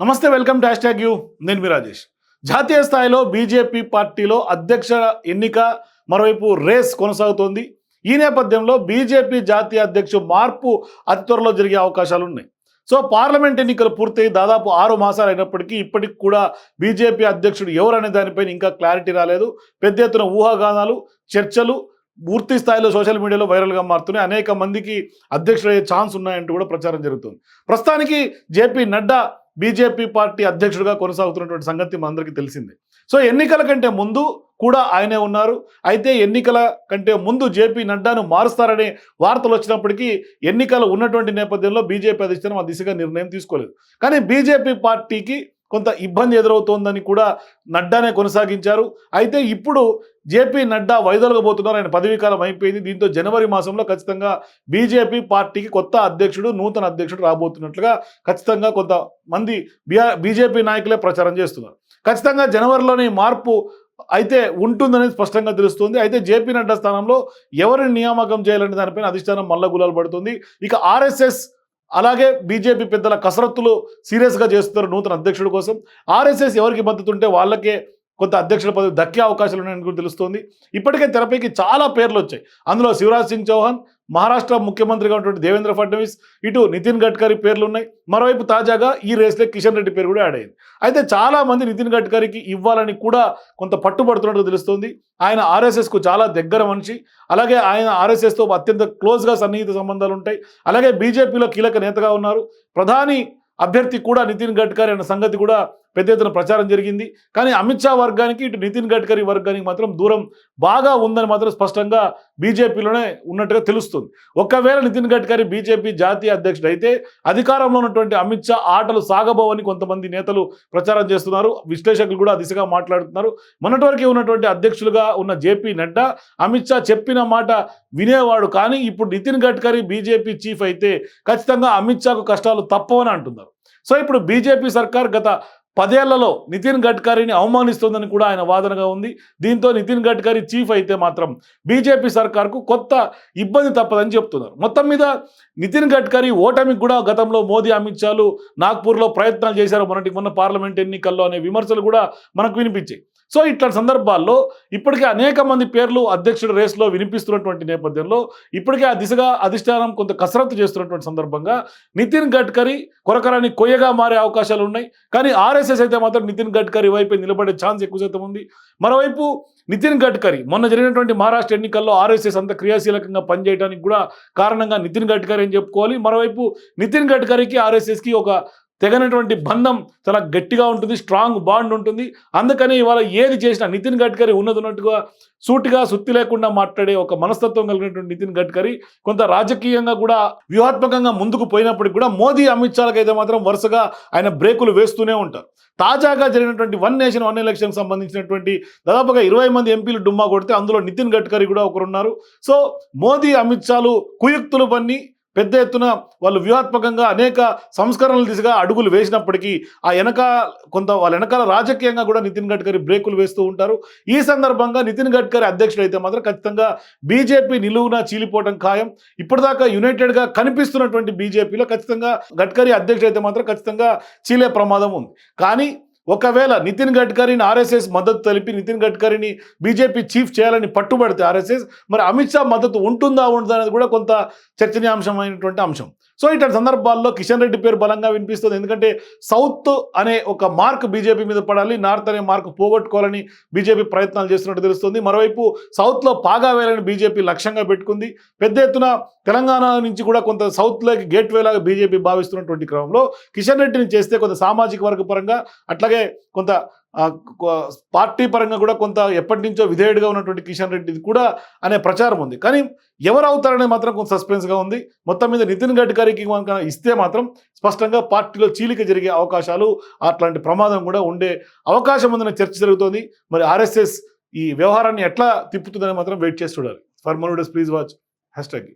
నమస్తే welcome to hash you. నేను మీ రాజేష్. జాతీయ స్థాయిలో బీజేపీ పార్టీలో అధ్యక్ష ఎన్నిక మరోవైపు రేస్ కొనసాగుతోంది. ఈ నేపథ్యంలో బీజేపీ జాతీయ అధ్యక్షుడు మార్పు అతి త్వరలో జరిగే అవకాశాలు ఉన్నాయి. సో పార్లమెంట్ ఎన్నికలు పూర్తయి దాదాపు ఆరు మాసాలు అయినప్పటికీ ఇప్పటికి కూడా బీజేపీ అధ్యక్షుడు ఎవరనే దానిపైన ఇంకా క్లారిటీ రాలేదు. పెద్ద ఎత్తున ఊహాగానాలు చర్చలు పూర్తి స్థాయిలో సోషల్ మీడియాలో వైరల్గా మారుతున్నాయి. అనేక మందికి అధ్యక్షుడయ్యే ఛాన్స్ ఉన్నాయంటూ కూడా ప్రచారం జరుగుతుంది. ప్రస్తుతానికి జేపీ నడ్డా బీజేపీ పార్టీ అధ్యక్షుడిగా కొనసాగుతున్నటువంటి సంగతి మనందరికీ తెలిసిందే. సో ఎన్నికల కంటే ముందు కూడా ఆయనే ఉన్నారు. అయితే ఎన్నికల కంటే ముందు జేపీ నడ్డాను మారుస్తారనే వార్తలు వచ్చినప్పటికీ ఎన్నికలు ఉన్నటువంటి నేపథ్యంలో బీజేపీ అధిష్టానం ఆ దిశగా నిర్ణయం తీసుకోలేదు. కానీ బీజేపీ పార్టీకి కొంత ఇబ్బంది ఎదురవుతోందని కూడా నడ్డానే కొనసాగించారు. అయితే ఇప్పుడు జేపీ నడ్డా వైదొలగబోతున్నారు. ఆయన పదవీకాలం అయిపోయింది. దీంతో జనవరి మాసంలో ఖచ్చితంగా బీజేపీ పార్టీకి కొత్త అధ్యక్షుడు నూతన అధ్యక్షుడు రాబోతున్నట్లుగా ఖచ్చితంగా కొంతమంది బీఆర్ బీజేపీ నాయకులే ప్రచారం చేస్తున్నారు. ఖచ్చితంగా జనవరిలోనే మార్పు అయితే ఉంటుందనేది స్పష్టంగా తెలుస్తుంది. అయితే జేపీ నడ్డా స్థానంలో ఎవరిని నియామకం చేయాలనే దానిపైన అధిష్టానం మల్ల గులాలు పడుతుంది. ఇక ఆర్ఎస్ఎస్ అలాగే బీజేపీ పెద్దల కసరత్తులు సీరియస్గా చేస్తున్నారు నూతన అధ్యక్షుడి కోసం. ఆర్ఎస్ఎస్ ఎవరికి మద్దతుంటే వాళ్ళకే కొంత అధ్యక్షుల పదవి దక్కే అవకాశాలు ఉన్నాయని కూడా తెలుస్తోంది. ఇప్పటికే తెరపైకి చాలా పేర్లు వచ్చాయి. అందులో శివరాజ్ సింగ్ చౌహాన్ మహారాష్ట్ర ముఖ్యమంత్రిగా ఉన్నటువంటి దేవేంద్ర ఫడ్నవీస్ ఇటు నితిన్ గడ్కరీ పేర్లు ఉన్నాయి. మరోవైపు తాజాగా ఈ రేస్లో కిషన్ రెడ్డి పేరు కూడా యాడ్ అయింది. అయితే చాలా మంది నితిన్ గడ్కరీకి ఇవ్వాలని కూడా కొంత పట్టుబడుతున్నట్టు తెలుస్తోంది. ఆయన ఆర్ఎస్ఎస్కు చాలా దగ్గర మనిషి. అలాగే ఆయన ఆర్ఎస్ఎస్తో అత్యంత క్లోజ్గా సన్నిహిత సంబంధాలు ఉంటాయి. అలాగే బీజేపీలో కీలక నేతగా ఉన్నారు. ప్రధాని అభ్యర్థి కూడా నితిన్ గడ్కరీ అన్న సంగతి కూడా పెద్ద ఎత్తున ప్రచారం జరిగింది. కానీ అమిత్ షా వర్గానికి ఇటు నితిన్ గడ్కరీ వర్గానికి మాత్రం దూరం బాగా ఉందని మాత్రం స్పష్టంగా బీజేపీలోనే ఉన్నట్టుగా తెలుస్తుంది. ఒకవేళ నితిన్ గడ్కరీ బీజేపీ జాతీయ అధ్యక్షుడు అయితే అధికారంలో ఉన్నటువంటి అమిత్ షా ఆటలు సాగబోవని కొంతమంది నేతలు ప్రచారం చేస్తున్నారు. విశ్లేషకులు కూడా దిశగా మాట్లాడుతున్నారు. మొన్నటి వరకు ఉన్నటువంటి అధ్యక్షులుగా ఉన్న జేపీ నడ్డా అమిత్ షా చెప్పిన మాట వినేవాడు. కానీ ఇప్పుడు నితిన్ గడ్కరీ బీజేపీ చీఫ్ అయితే ఖచ్చితంగా అమిత్ షాకు కష్టాలు తప్పవని అంటున్నారు. సో ఇప్పుడు బీజేపీ సర్కార్ గత పదేళ్ళలో నితిన్ గడ్కరీని అవమానిస్తోందని కూడా ఆయన వాదనగా ఉంది. దీంతో నితిన్ గడ్కరీ చీఫ్ అయితే మాత్రం బీజేపీ సర్కార్కు కొత్త ఇబ్బంది తప్పదని చెప్తున్నారు. మొత్తం మీద నితిన్ గడ్కరీ ఓటమికి కూడా గతంలో మోదీ అమిత్ షాలు నాగ్పూర్లో ప్రయత్నాలు చేశారు. మొన్నటి మొన్న పార్లమెంట్ ఎన్నికల్లో అనే విమర్శలు కూడా మనకు వినిపించాయి. సో ఇట్లాంటి సందర్భాల్లో ఇప్పటికే అనేక మంది పేర్లు అధ్యక్షుడు రేస్లో వినిపిస్తున్నటువంటి నేపథ్యంలో ఇప్పటికే ఆ దిశగా అధిష్టానం కొంత కసరత్తు చేస్తున్నటువంటి సందర్భంగా నితిన్ గడ్కరీ కొరకరాని కొయ్యగా మారే అవకాశాలు ఉన్నాయి. కానీ ఆర్ఎస్ఎస్ అయితే మాత్రం నితిన్ గడ్కరీ వైపు నిలబడే ఛాన్స్ ఎక్కువ శాతం ఉంది. మరోవైపు నితిన్ గడ్కరీ మొన్న జరిగినటువంటి మహారాష్ట్ర ఎన్నికల్లో ఆర్ఎస్ఎస్ అంత క్రియాశీలకంగా పనిచేయడానికి కూడా కారణంగా నితిన్ గడ్కరీ అని చెప్పుకోవాలి. మరోవైపు నితిన్ గడ్కరీకి ఆర్ఎస్ఎస్కి ఒక తెగనటువంటి బంధం చాలా గట్టిగా ఉంటుంది స్ట్రాంగ్ బాండ్ ఉంటుంది. అందుకని ఇవాళ ఏది చేసినా నితిన్ గడ్కరీ ఉన్నది ఉన్నట్టుగా సూటిగా సుత్తి లేకుండా మాట్లాడే ఒక మనస్తత్వం కలిగినటువంటి నితిన్ గడ్కరీ కొంత రాజకీయంగా కూడా వ్యూహాత్మకంగా ముందుకు పోయినప్పటికీ కూడా మోదీ అమిత్ షాలకైతే మాత్రం వరుసగా ఆయన బ్రేకులు వేస్తూనే ఉంటారు. తాజాగా జరిగినటువంటి వన్ నేషన్ వన్ ఎలక్షన్ సంబంధించినటువంటి దాదాపుగా ఇరవై మంది ఎంపీలు డుమ్మా కొడితే అందులో నితిన్ గడ్కరీ కూడా ఒకరున్నారు. సో మోదీ అమిత్ షాలు కుయుక్తులు పన్ని పెద్ద ఎత్తున వాళ్ళు వ్యూహాత్మకంగా అనేక సంస్కరణల దిశగా అడుగులు వేసినప్పటికీ ఆ వెనక కొంత వాళ్ళ వెనకాల రాజకీయంగా కూడా నితిన్ గడ్కరీ బ్రేకులు వేస్తూ ఉంటారు. ఈ సందర్భంగా నితిన్ గడ్కరీ అధ్యక్షుడు అయితే మాత్రం ఖచ్చితంగా బీజేపీ నిలువున చీలిపోవడం ఖాయం. ఇప్పటిదాకా యునైటెడ్గా కనిపిస్తున్నటువంటి బీజేపీలో ఖచ్చితంగా గడ్కరీ అధ్యక్షుడు అయితే మాత్రం ఖచ్చితంగా చీలే ప్రమాదం ఉంది. కానీ ఒకవేళ నితిన్ గడ్కరీని ఆర్ఎస్ఎస్ మద్దతు తెలిపి నితిన్ గడ్కరీని బీజేపీ చీఫ్ చేయాలని పట్టుబడితే ఆర్ఎస్ఎస్ మరి అమిత్ షా మద్దతు ఉంటుందా ఉండదా అనేది కూడా కొంత చర్చనీయాంశమైనటువంటి అంశం. సో ఇట్లాంటి సందర్భాల్లో కిషన్ రెడ్డి పేరు బలంగా వినిపిస్తుంది. ఎందుకంటే సౌత్ అనే ఒక మార్క్ బీజేపీ మీద పడాలి నార్త్ అనే మార్క్ పోగొట్టుకోవాలని బీజేపీ ప్రయత్నాలు చేస్తున్నట్టు తెలుస్తుంది. మరోవైపు సౌత్లో పాగా వేయాలని బీజేపీ లక్ష్యంగా పెట్టుకుంది. పెద్ద ఎత్తున తెలంగాణ నుంచి కూడా కొంత సౌత్లోకి గేట్ వేలాగా బీజేపీ భావిస్తున్నటువంటి క్రమంలో కిషన్ రెడ్డిని చేస్తే కొంత సామాజిక వర్గ పరంగా అట్లాగే కొంత పార్టీ పరంగా కూడా కొంత ఎప్పటి నుంచో విధేయుడిగా ఉన్నటువంటి కిషన్ రెడ్డిది కూడా అనే ప్రచారం ఉంది. కానీ ఎవరు అవుతారనేది మాత్రం కొంత సస్పెన్స్గా ఉంది. మొత్తం మీద నితిన్ గడ్కరీకి కనుక ఇస్తే మాత్రం స్పష్టంగా పార్టీలో చీలిక జరిగే అవకాశాలు అట్లాంటి ప్రమాదం కూడా ఉండే అవకాశం ఉందనే చర్చ జరుగుతోంది. మరి ఆర్ఎస్ఎస్ ఈ వ్యవహారాన్ని ఎట్లా తిప్పుతుందని మాత్రం వెయిట్ చేసి చూడాలి. For more please watch hashtag